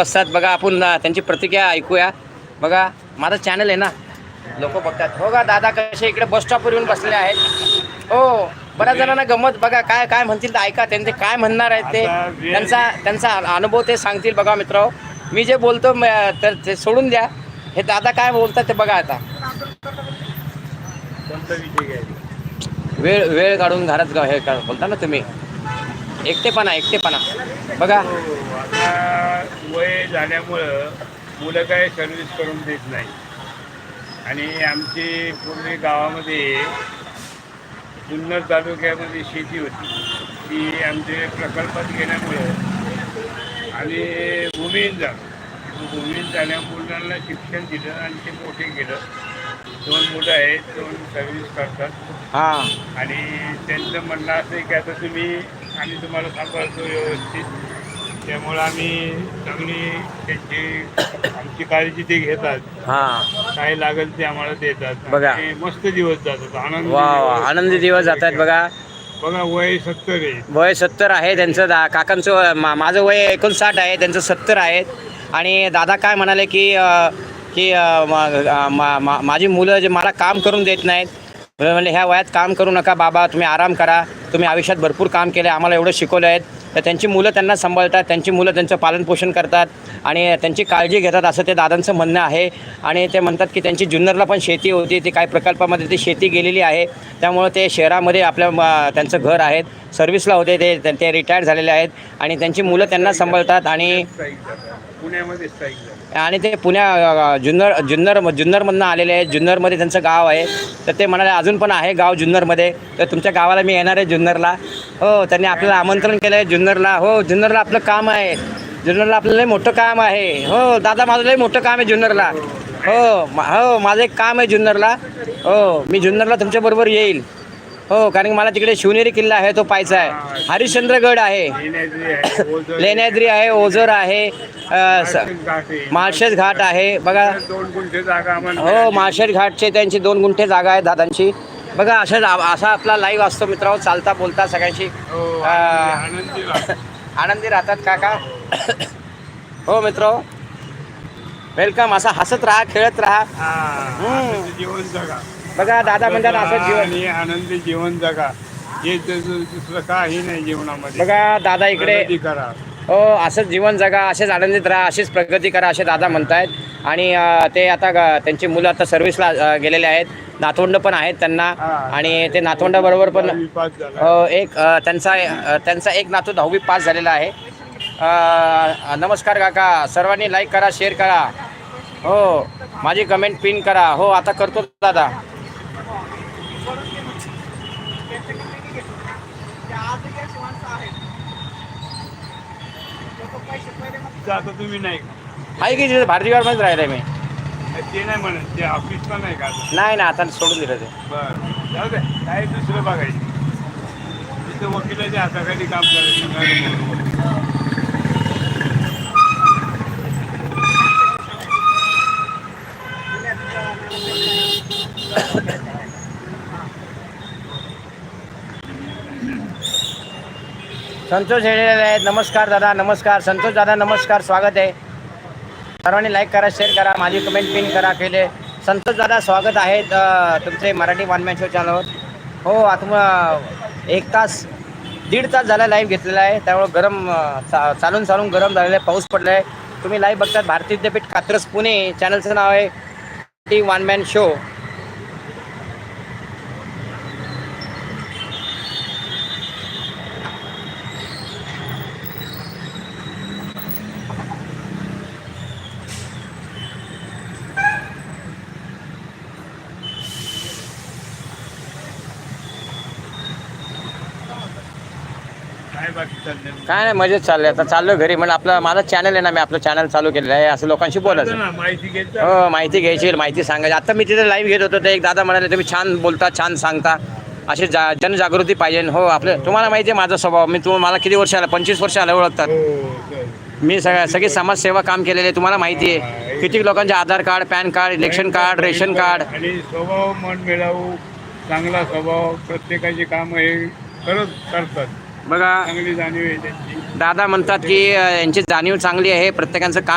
असतात बघा आपण त्यांची प्रतिक्रिया ऐकूया. बघा माझं चॅनल आहे ना लोक बघतात. हो का दादा कसे इकडे बस स्टॉपवर येऊन बसले आहेत? हो बऱ्याच जणांना गमत बघा काय काय म्हणतील ते ऐका त्यांचे काय म्हणणार आहेत ते? त्यांचा त्यांचा अनुभव ते सांगतील बघा मित्र मी जे बोलतो तर ते सोडून द्या. हे दादा काय बोलतात ते बघा आता. वेळ वेळ काढून घरात हे बोलता ना तुम्ही. एकटेपणा एकटेपणा. बघा. हो, वय झाल्यामुळं मुलं काय सर्व्हिस करून देत नाही. आणि आमची पूर्वी गावामध्ये जुन्नर तालुक्यामध्ये शेती होती. ती आमचे प्रकल्पात गेल्यामुळं आणि भूमिहीन झालं. भूमिहीन झाल्या मुलांना शिक्षण दिलं आणि ते मोठे केलं. दोन मुलं आहेत दोन सर्व्हिस करतात. हां. आणि त्यांचं म्हणणं असं आहे की आता तुम्ही आम्ही तुम्हाला सांभाळतो व्यवस्थित. त्यामुळं आम्ही चांगली त्यांची आमची काळजी ते घेतात. हां. काय लागेल ते आम्हाला देतात. बघा. आणि मस्त दिवस जातात. आनंद वा वा. आनंदी दिवस जात आहेत बघा. बघा वय सत्तर आहे. वय सत्तर आहे त्यांचं दा काकांचं मा माझं वय एकोणसाठ आहे त्यांचं सत्तर आहेत आणि दादा काय म्हणाले की अ, की अ, मा- अ, मा- मा- माझी मुलं जे मला काम करून देत नाहीत म्हणजे ह्या वयात काम करू नका बाबा तुम्ही आराम करा. तुम्ही आयुष्यात भरपूर काम केले आम्हाला एवढं शिकवलं आहेत तर त्यांची मुलं त्यांना सांभाळतात त्यांची मुलं त्यांचं पालनपोषण करतात आणि त्यांची काळजी घेतात असं ते दादांचं म्हणणं आहे. आणि ते म्हणतात की त्यांची जुन्नरला पण शेती होती ती काही प्रकल्पामध्ये ती शेती गेलेली आहे. त्यामुळं ते शहरामध्ये आपल्या म- त्यांचं घर आहेत. सर्व्हिसला होते ते ते- रिटायर रिटायर्ड झालेले आहेत. आणि त्यांची मुलं त्यांना सांभाळतात आणि पुण्यामध्ये आणि ते पुण्या जुन्नर जुन्नर जुन्नरमधनं आलेले आहेत. जुन्नरमध्ये त्यांचं गाव आहे. तर ते म्हणाले अजून पण आहे गाव जुन्नरमध्ये. तर तुमच्या गावाला मी येणार आहे जुन्नरला. हो त्यांनी आपल्याला आमंत्रण केलं आहे जुन्नरला. हो जुन्नरला आपलं काम आहे. जुन्नरला आपलं लय मोठं काम आहे. हो दादा माझं लय मोठं काम आहे जुन्नरला. हो हो माझं एक काम आहे जुन्नरला. हो मी जुन्नरला तुमच्याबरोबर येईल. हो कारण की मला तिकडे शिवनेरी किल्ला आहे तो पाहायचा आहे. हरिश्चंद्रगड आहे. लेण्याद्री आहे ओझर आहे माळशेज घाट आहे. बघा. हो. माळशेज घाटचे त्यांची दोन गुंठे जागा आहे दादांची. बघा अशा असा आपला लाईव्ह असतो मित्रांनो चालता बोलता सगळ्यांशी. हो. आनंदी राहा. आनंदी राहतात काका. हो मित्र. वेलकम असा हसत राहा खेळत राहा. जीवन जगा. बघा दादा म्हणतात असं जीवन आनंदी जीवन जगा. हे दुसरं काही नाही जीवनामध्ये. बघा दादा इकडे. करा. असंच जीवन जगा असेच आनंदित राहा अशीच प्रगती करा असे दादा म्हणतायत. आणि ते आता ग- त्यांची मुलं आता सर्व्हिसला गेलेले आहेत. नातवंड पण आहेत त्यांना. आणि ते नातवंडाबरोबर पण एक त्यांचा त्यांचा एक नातू दहावी पास झालेला आहे. नमस्कार काका. सर्वांनी लाईक करा शेअर करा. हो माझी कमेंट पिन करा. हो आता करतो दादा. आता तुम्ही नाही? आहे की तिथे भारतीयमध्ये राहिलं मी ते नाही म्हणत ते ऑफिसला नाही का आता? नाही ना आता सोडून दिलं ते बरं जाऊ दे काय दुसरं बघायचं तिथं वकिलाच्या हाताखाली काम करायचं संतोष हेळलेले आहेत. नमस्कार दादा नमस्कार. संतोष दादा नमस्कार. स्वागत आहे. सर्वांनी लाईक करा शेअर करा माझी कमेंट पिन करा केले. संतोष दादा स्वागत आहेत तुमचे मराठी वानमॅन शो चॅनलवर हो आता मग एक तास दीड तास झाला लाईव्ह घेतलेला आहे. त्यामुळे गरम चा चालून चालून गरम झालेलं आहे. पाऊस पडला आहे तुम्ही लाईव्ह बघतात भारतीय विद्यापीठ कात्रस पुणे चॅनलचं नाव आहे. टी वान मॅन शो काय नाही मजेत चाललंय. आता चाललो घरी. म्हणून आपलं माझं चॅनल आहे ना मी आपलं चॅनल चालू केलेलं आहे. असं लोकांशी बोलायचं. माहिती घ्यायचं हो माहिती घ्यायची माहिती सांगायची. आता मी तिथे लाईव्ह घेत होतो ते एक दादा म्हणाले तुम्ही छान बोलता छान सांगता. अशी जा जनजागृती पाहिजे. हो आपले तुम्हाला माहिती आहे माझा स्वभाव. मी तुम्हाला मला किती वर्ष आला? पंचवीस वर्ष आलं ओळखतात. हो. मी सगळ्या सगळी समाजसेवा काम केलेले तुम्हाला माहिती आहे. किती लोकांचे Aadhaar card PAN card election card ration card. आणि स्वभाव मन मिळावू चांगला स्वभाव प्रत्येकाची कामं हे करत करतात. बघा. चांगली जाणीव आहे त्यांची. दादा म्हणतात की अ, यांची जाणीव चांगली आहे प्रत्येकाचं काम